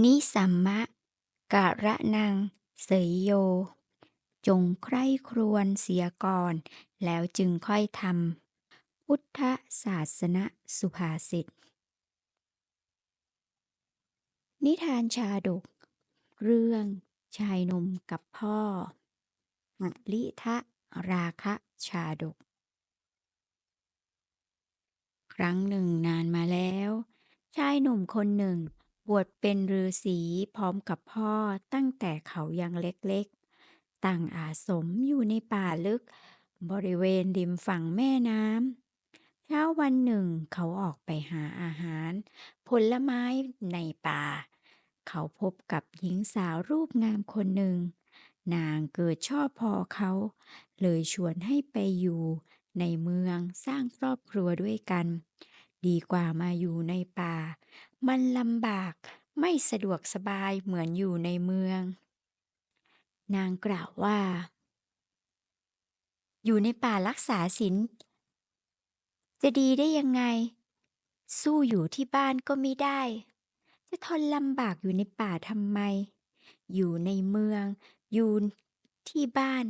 นิสัมมะกะระนัง เสยโย จงใคร่ครวญเสียก่อน แล้วจึงค่อยทำพุทธศาสนสุภาษิต นิทานชาดก เรื่องชายหนุ่มกับพ่อมลิทะราคะชาดก ครั้งหนึ่งนานมาแล้ว ชายหนุ่มคนหนึ่ง บวชเป็นฤาษีพร้อมกับพ่อตั้งแต่เขายังเล็กๆ ตั้งอาสมอยู่ในป่าลึก บริเวณริมฝั่งแม่น้ำเช้าวันหนึ่งเขาออกไปหาอาหาร ผลไม้ในป่า เขาพบกับหญิงสาวรูปงามคนหนึ่ง นางเกิดชอบพอเขา เลยชวนให้ไปอยู่ในเมืองสร้างครอบครัวด้วยกัน ดีกว่ามาอยู่ในป่า มันลำบากไม่สะดวกสบายเหมือนอยู่ในเมือง นางกล่าวว่า อยู่ในป่ารักษาศีลจะดีได้ยังไง สู้อยู่ที่บ้านก็ไม่ได้ จะทนลำบากอยู่ในป่าทำไม อยู่ในเมืองอยู่ที่บ้าน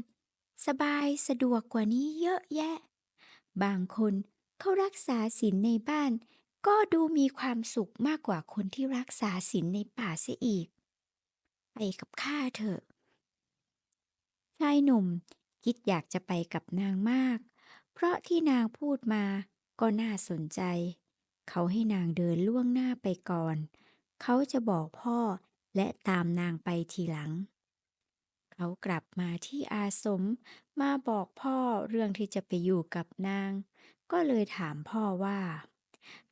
สบายสะดวกกว่านี้เยอะแยะ บางคน เขารักษาศีลในบ้าน ก็ดูมีความสุขมากกว่าคนที่รักษาศีลในป่าเสียอีก ไปกับข้าเถอะชายหนุ่มคิดอยากจะไปกับนางมาก เพราะที่นางพูดมาก็น่าสนใจ เขาให้นางเดินล่วงหน้าไปก่อน เขาจะบอกพ่อและตามนางไปทีหลัง เขากลับมาที่อาสม มาบอกพ่อเรื่องที่จะไปอยู่กับนาง ก็เลยถามพ่อว่า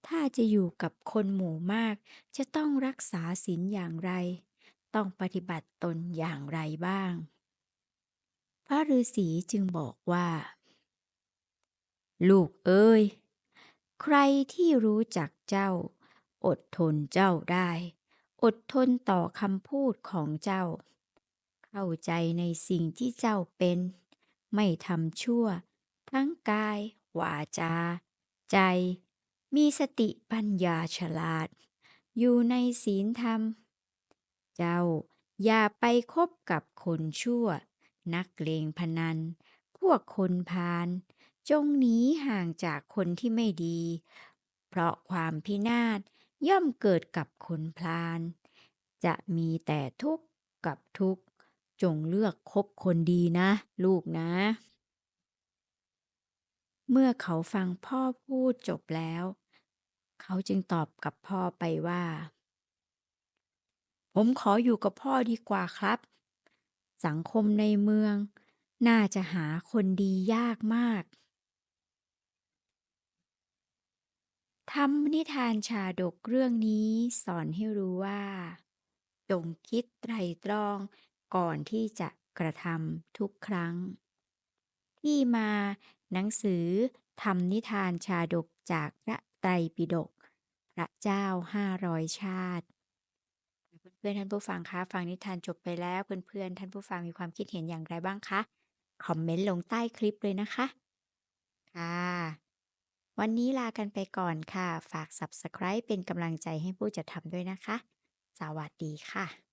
ถ้าจะอยู่กับคนหมู่มาก จะต้องรักษาศีลอย่างไร ต้องปฏิบัติตนอย่างไรบ้าง พระฤาษีจึงบอกว่า ลูกเอ้ย ใครที่รู้จักเจ้า อดทนเจ้าได้ อดทนต่อคำพูดของเจ้า เข้าใจในสิ่งที่เจ้าเป็น ไม่ทำชั่ว ทั้งกาย วาจา ใจ มีสติปัญญาฉลาด อยู่ในศีลธรรม เจ้าอย่าไปคบกับคนชั่ว นักเลงพนัน พวกคนพาลจงหนีห่างจากคนที่ไม่ดี เพราะความพินาศย่อมเกิดกับคนพาลจะมีแต่ทุกข์กับทุกข์ จงเลือกคบคนดีนะ ลูกนะ เมื่อเขาฟังพ่อพูดจบแล้ว เขาจึงตอบกับพ่อไปว่า ผมขออยู่กับพ่อดีกว่าครับ สังคมในเมือง น่าจะหาคนดียากมากทำนิทานชาดกเรื่องนี้สอนให้รู้ว่า จงคิดไตรตรอง ก่อนที่จะกระทำทุกครั้ง ที่มา หนังสือทำนิทานชาดกจากพระไตรปิฎกพระเจ้าห้าร้อยชาติ เพื่อนๆท่านผู้ฟังคะฟังนิทานจบไปแล้วเพื่อนๆท่านผู้ฟังมีความคิดเห็นอย่างไรบ้างคะคอมเมนต์ลงใต้คลิปเลยนะคะค่ะวันนี้ลากันไปก่อนค่ะ ฝาก Subscribe เป็นกำลังใจให้ผู้จัดทำด้วยนะคะ สวัสดีค่ะ